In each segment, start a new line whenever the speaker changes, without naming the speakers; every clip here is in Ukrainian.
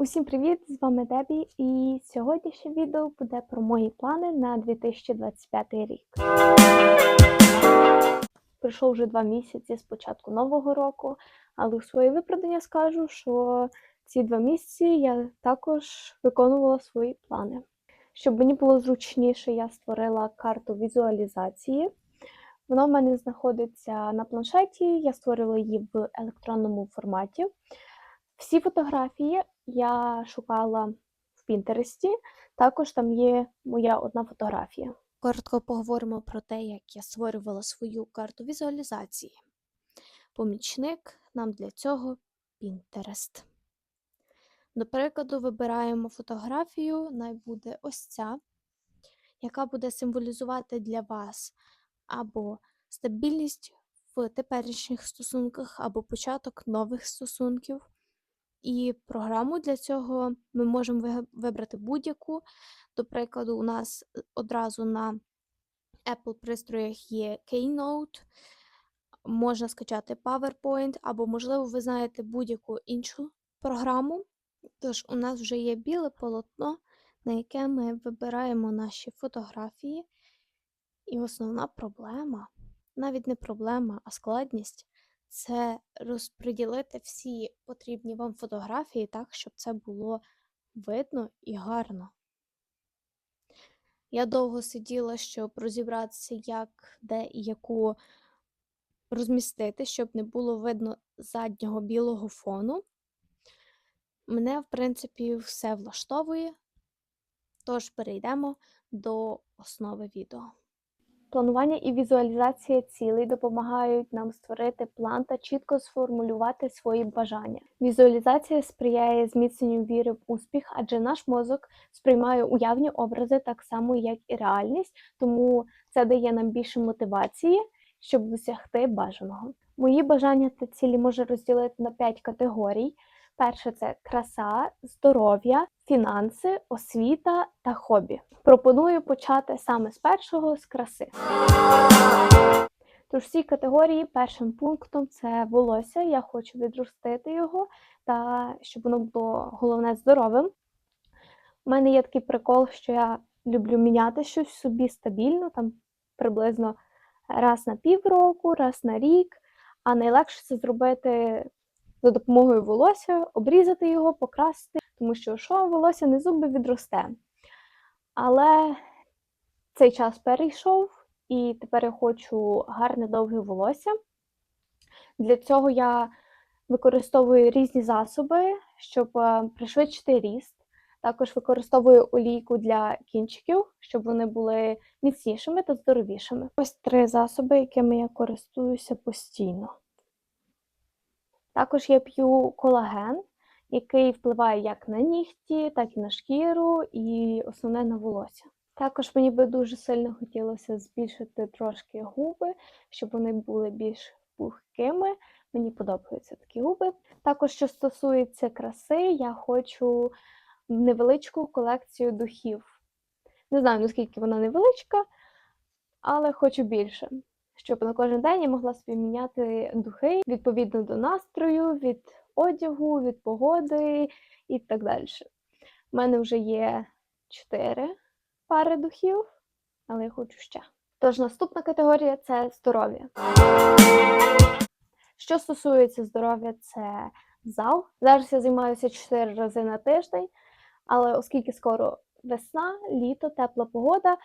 Усім привіт! З вами Дебі, і сьогоднішнє відео буде про мої плани на 2025 рік. Пройшло вже два місяці з початку нового року, але у своє виправдання скажу, що ці два місяці я також виконувала свої плани. Щоб мені було зручніше, я створила карту візуалізації. Вона в мене знаходиться на планшеті, я створила її в електронному форматі. Всі фотографії я шукала в Пінтересті. Також там є моя одна фотографія.
Коротко поговоримо про те, як я створювала свою карту візуалізації. Помічник нам для цього Pinterest. До прикладу, вибираємо фотографію, най буде ось ця, яка буде символізувати для вас або стабільність в теперішніх стосунках, або початок нових стосунків. І програму для цього ми можемо вибрати будь-яку. До прикладу, у нас е, одразу на Apple пристроях є Keynote, можна скачати PowerPoint, або, можливо, ви знаєте будь-яку іншу програму. Тож у нас вже є біле полотно, на яке ми вибираємо наші фотографії. І основна проблема, навіть не проблема, а складність це розподілити всі потрібні вам фотографії так, щоб це було видно і гарно. Я довго сиділа, щоб розібратися, як, де і яку розмістити, щоб не було видно заднього білого фону. Мене, в принципі, все влаштовує, тож перейдемо до основи відео.
Планування і візуалізація цілей допомагають нам створити план та чітко сформулювати свої бажання. Візуалізація сприяє зміцненню віри в успіх, адже наш мозок сприймає уявні образи так само, як і реальність, тому це дає нам більше мотивації, щоб досягти бажаного. Мої бажання та цілі можу розділити на 5 категорій. Перше це краса, здоров'я, фінанси, освіта та хобі. Пропоную почати саме з першого з краси. Тож в цій категорії першим пунктом це волосся. Я хочу відростити його та щоб воно було головне здоровим. У мене є такий прикол, що я люблю міняти щось собі стабільно, там приблизно раз на півроку, раз на рік. А найлегше це зробити за допомогою волосся, обрізати його, покрасити, тому що що волосся не зуби відросте. Але цей час перейшов, і тепер я хочу гарне довге волосся. Для цього я використовую різні засоби, щоб е, пришвидшити ріст. Також використовую олійку для кінчиків, щоб вони були міцнішими та здоровішими. Ось три засоби, якими я користуюся постійно. Також я п'ю колаген, який впливає як на нігті, так і на шкіру, і основне на волосся. Також мені би дуже сильно хотілося збільшити трошки губи, щоб вони були більш пухкими. Мені подобаються такі губи. Також, що стосується краси, я хочу невеличку колекцію духів. Не знаю, наскільки вона невеличка, але хочу більше. Щоб на кожен день я могла собі міняти духи відповідно до настрою, від одягу, від погоди і так далі. У мене вже є чотири пари духів, але я хочу ще. Тож наступна категорія це здоров'я. Що стосується здоров'я, це зал. Зараз я займаюся 4 рази на тиждень, але оскільки скоро весна, літо, тепла погода,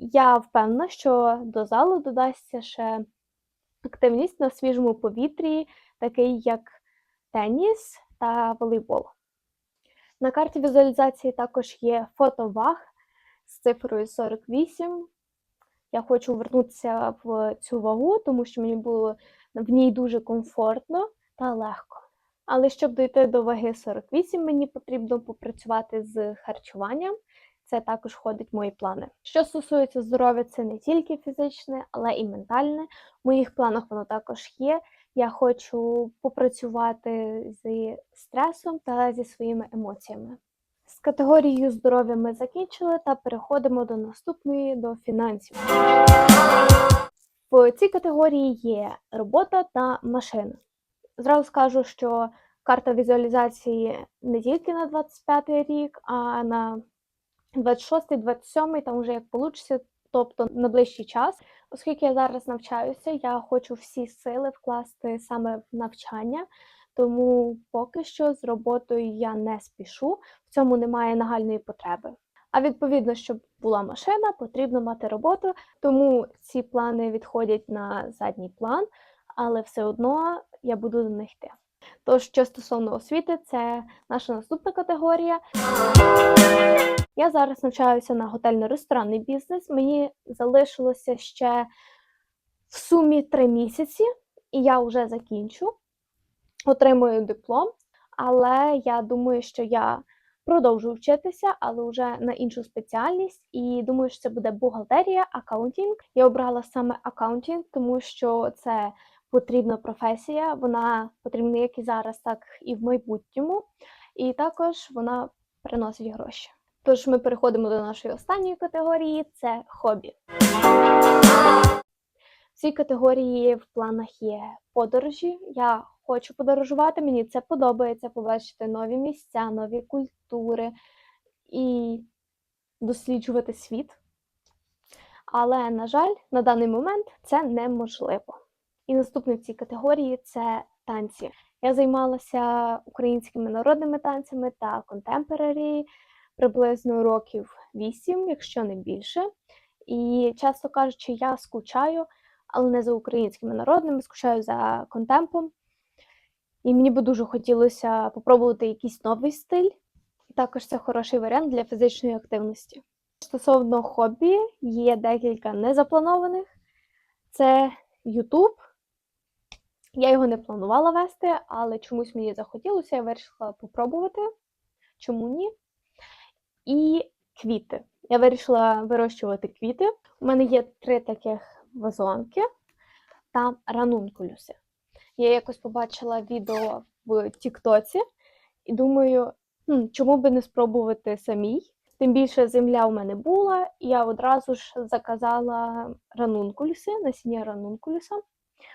я впевнена, що до залу додасться ще активність на свіжому повітрі, такий як теніс та волейбол. На карті візуалізації також є фотоваг з цифрою 48. Я хочу вернутися в цю вагу, тому що мені було в ній дуже комфортно та легко. Але щоб дійти до ваги 48, мені потрібно попрацювати з харчуванням. Це також входить в мої плани. Що стосується здоров'я, це не тільки фізичне, але і ментальне. В моїх планах воно також є. Я хочу попрацювати зі стресом та зі своїми емоціями. З категорією здоров'я ми закінчили та переходимо до наступної до фінансів. В цій категорії є робота та машина. Зразу скажу, що карта візуалізації не тільки на 25 рік, а на 26, 27, там вже як вийде, тобто на ближчий час. Оскільки я зараз навчаюся, я хочу всі сили вкласти саме в навчання, тому поки що з роботою я не спішу, в цьому немає нагальної потреби. А відповідно, щоб була машина, потрібно мати роботу, тому ці плани відходять на задній план, але все одно я буду до них йти. Тож, що стосовно освіти, це наша наступна категорія. Я зараз навчаюся на готельно-ресторанний бізнес. Мені залишилося ще в сумі три місяці, і я вже закінчу, отримую диплом. Але я думаю, що я продовжу вчитися, але вже на іншу спеціальність. І думаю, що це буде бухгалтерія, акаунтінг. Я обрала саме акаунтінг, тому що це потрібна професія. Вона потрібна як і зараз, так і в майбутньому. І також вона приносить гроші. Тож ми переходимо до нашої останньої категорії це хобі. В цій категорії в планах є подорожі. Я хочу подорожувати, мені це подобається побачити нові місця, нові культури і досліджувати світ. Але, на жаль, на даний момент це неможливо. І наступне в цій категорії це танці. Я займалася українськими народними танцями та контемпорарі приблизно років 8, якщо не більше. І часто кажучи, я скучаю, але не за українськими народними, скучаю за контемпом. І мені би дуже хотілося попробувати якийсь новий стиль. Також це хороший варіант для фізичної активності. Стосовно хобі, є декілька незапланованих. Це YouTube. Я його не планувала вести, але чомусь мені захотілося, я вирішила попробувати. Чому ні? І квіти. Я вирішила вирощувати квіти. У мене є три таких вазонки та ранункулюси. Я якось побачила відео в Тіктоці і думаю, хм, чому би не спробувати самій. Тим більше земля у мене була, і я одразу ж заказала ранункулюси, насіння ранункулюса.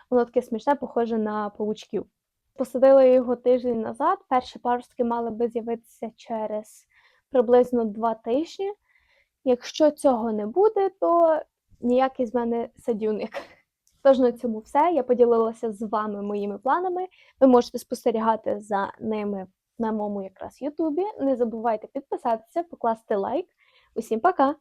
Воно таке смішне, похоже на павучків. Посадила його тиждень назад. Перші паростки мали би з'явитися через приблизно два тижні. Якщо цього не буде, то ніякий з мене садівник. Тож на цьому все. Я поділилася з вами моїми планами. Ви можете спостерігати за ними на моєму якраз Ютубі. Не забувайте підписатися, покласти лайк. Усім пока!